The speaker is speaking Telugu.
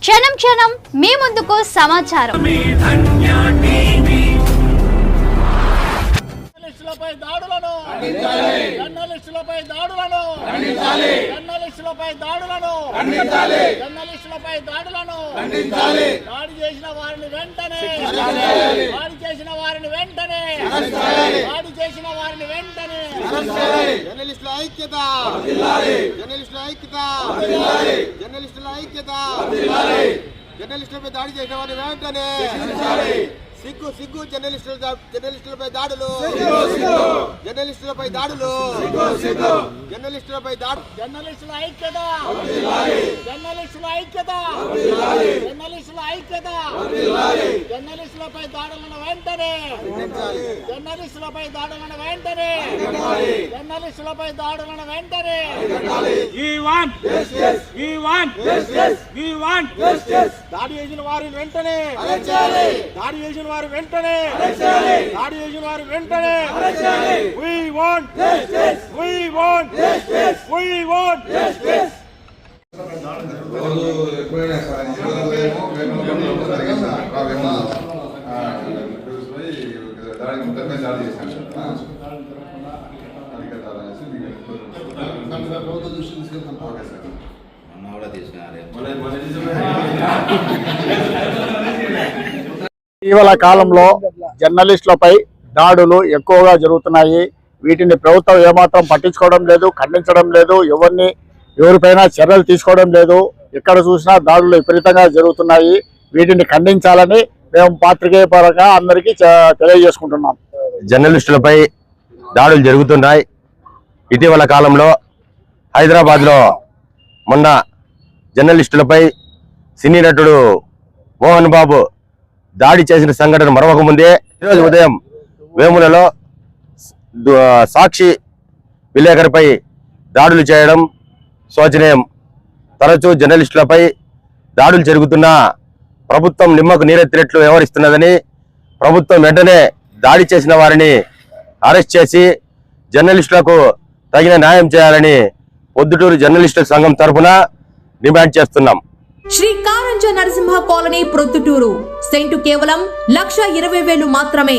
క్షణం క్షణం మీ ముందుకు సమాచారం. దాడులను. దాడులను. జర్నలిస్టులపై దాడులను. జర్నలిస్టులపై దాడులను. దాడి చేసిన వారిని వెంటనే. దాడి చేసిన వారిని వెంటనే. దాడి చేసిన వారిని వెంటనే. జర్నలిస్టుల ఐక్యత. జర్నలిస్టుల ఐక్యత. జర్నలిస్టుల ఐక్యత. జర్నలిస్టులపై దాడి చేసిన వారిని వెంటనే. సిగ్గు సిగ్గు జర్నలిస్టుల జర్నలిస్టులపై దాడులు. జర్నలిస్టులపై దాడులు. జర్నలిస్టులపై దాడు జర్నలిస్టుల ఐక్యత. జర్నలిస్టుల ఐక్యత. జర్నలిస్టుల ఐక్యత. జర్నలిస్టులపై దాడులను వెంటనే. జర్నలిస్టులపై దాడులను వెంటనే. జర్నలిస్టులపై దాడులను వెంటనే. We want. We want. We want. దాడి చేసిన వారిని వెంటనే. దాడి చేసిన వారు వెంటనే. దాడి చేసిన వారు వెంటనే. We want justice. We want justice. We want justice. రోజు ఎప్పుడైనా సార్ ఈరోజు మేము వేమూరు జరిగింది సార్ ఆ వేమూరు. ఆ, పోయి దాడి మొత్తమే చేశాను ఓకే సార్ మొన్న కూడా తీసుకున్నారు ఇటీవల కాలంలో జర్నలిస్టులపై దాడులు ఎక్కువగా జరుగుతున్నాయి. వీటిని ప్రభుత్వం ఏమాత్రం పట్టించుకోవడం లేదు ఖండించడం లేదు. ఎవరిని ఎవరిపైన చర్యలు తీసుకోవడం లేదు. ఎక్కడ చూసినా దాడులు విపరీతంగా జరుగుతున్నాయి. వీటిని ఖండించాలని మేము పాత్రికేయ పరంగా అందరికీ తెలియజేసుకుంటున్నాం. జర్నలిస్టులపై దాడులు జరుగుతున్నాయి. ఇటీవల కాలంలో హైదరాబాద్లో మొన్న జర్నలిస్టులపై సినీ నటుడు మోహన్ బాబు దాడి చేసిన సంఘటన మరొక ముందే. ఈరోజు ఉదయం వేములలో సాక్షి విలేకరిపై దాడులు చేయడం శోచనీయం తరచూ జర్నలిస్టులపై దాడులు జరుగుతున్నా ప్రభుత్వం నిమ్మకు నీరెత్తినట్లు వ్యవహరిస్తున్నదని ప్రభుత్వం వెంటనే దాడి చేసిన వారిని అరెస్ట్ చేసి జర్నలిస్టులకు తగిన న్యాయం చేయాలని పొద్దుటూరు జర్నలిస్టుల సంఘం తరఫున డిమాండ్ చేస్తున్నాం. శ్రీ కారంజ నరసింహ కాలనీ ప్రొద్దుటూరు. సెంటు కేవలం లక్ష ఇరవై వేలు మాత్రమే.